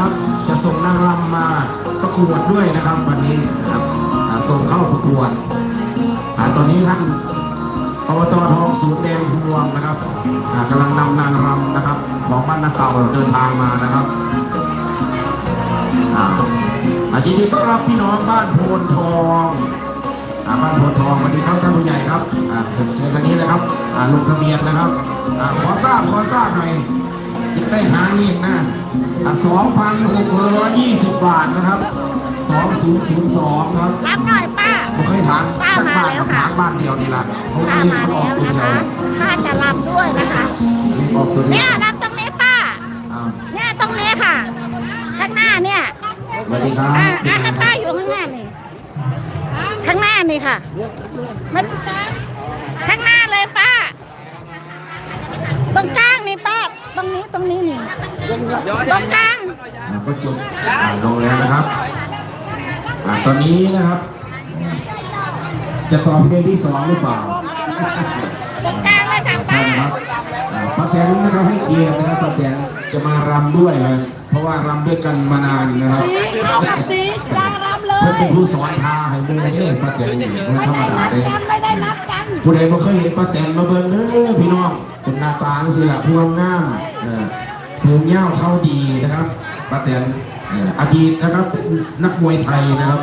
ครับ จะส่งนางรำมาประกวดด้วยนะครับวันนี้นะครับส่งเข้าประกวดตอนนี้ท่านอบตทองศูนย์แดงพวงนะครับกำลังนำนางรำนะครับ ของบ้านนาเต่าเดินทางมานะครับอายินดีต้อนรับพี่น้องบ้านโพนทองบ้านโพนทองสวัสดีครับท่านผู้ใหญ่ครับเจอกันนี้เลยครับลงทะเบียนนะครับขอทราบขอทราบหน่อยจะได้หาเลี้หน้า 2,620 บาทนะครับ 2002ครับรับหน่อยป้าผมเคยถามจักมบ้านล้วค่ถามบ้านเดียวนี่ละป้ามาแล้วตันะคะป้าจะรับด้วยนะคะเนี่ยรับตรงนี้ป้าเนี่ยตรงนี้ค่ะ ข้างหน้าเนี่ยสวัสดีครับอ่าป้าอยู่ข้างหน้านี่ข้างหน้านี่ค่ะมันข้างหน้าเลยป้า ตรงกลางนี่ ตรงกลางอ่าก็จบอ่าลงแล้วนะครับอ่าตอนนี้นะครับ จะต่อเพลงที่สองหรือเปล่าตรงกลางเลยค่ะใช่ป้าครับอ่าป้าแตนนะครับให้เกียรตินะครับป้าแตนจะมารำด้วยเลยเพราะว่ารำด้วยกันมานานนะครับสีจางรำเลเพิ่นยเป็นผู้สอนทาให้หมูเด้ป้าแตนนี่ไม่ธรรมดาเลยไม่ได้นัดกันผู้ใดบ่เคยเห็นป้าแตนมาเบิ่งเด้อพี่น้องเป็นหน้าตาจังซี่ล่ะพวงงา มเออสูงยาวเข้าดีนะครับป้าแตนเอ่ออดีตนะครับเป็นนักมวยไทยนะครับ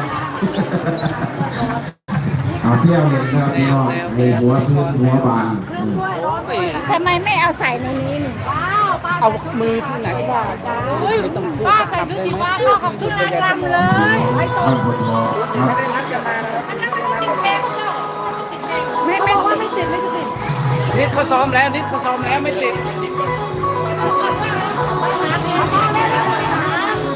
เอาเซี่ยวเล่นนะครับพี่น้องไอ้หัวซึ้งหัวบานเออทำไมไม่เอาใส่ในนี้นี่เอามือที่ไหนก็ได้ไม่ต้องพูดป้าสักใส่คำชุดเลยสีฟ้าเข้ากับชุดนางรำเลยไม่บ้านบดรอครับไม่ไม่ไม่ติดไม่ติดนิดเขาซ้อมแล้วนิดเขาซ้อมแล้วไม่ติด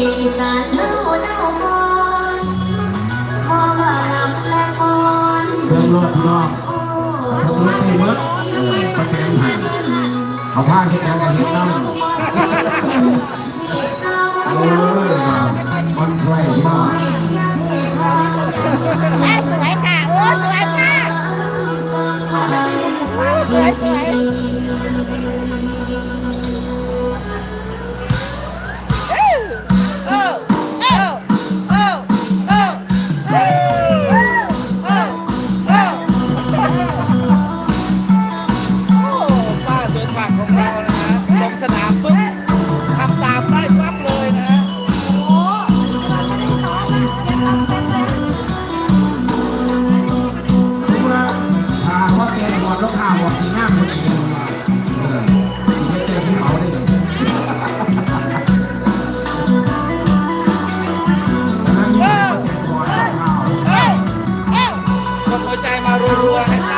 อมาไม่ทักทีลองพี่ทุกลายพอเสียแต่ก่อนเรื่องราวตายจะชิมไม่อยู่เลยหันมาดูทางที่อีสานเฮาเน่าบอนมองว่าลำและอ่อนเรื่องรอดพี่น้องโอ้ผมเฮ็ดได้เบิดเออป้าแตนให้เขาพาเฮ็ดหยังก็เฮ็ดนำโอ้ยมันช่วยพี่น้อง ของเรานะฮะลงสนามปุ๊บทำตามได้ปั๊บเลยนะคือว่าถ้าว่าแกหมดแล้วข่าวบอกสีหน้าคนอีกเลยว่าเออสีให้เจอที่เขาได้เลยนะนี่เป็นก่อนแล้วข่าวเอ้ยเอ้ยกดหัวใจมารัวๆให้ตา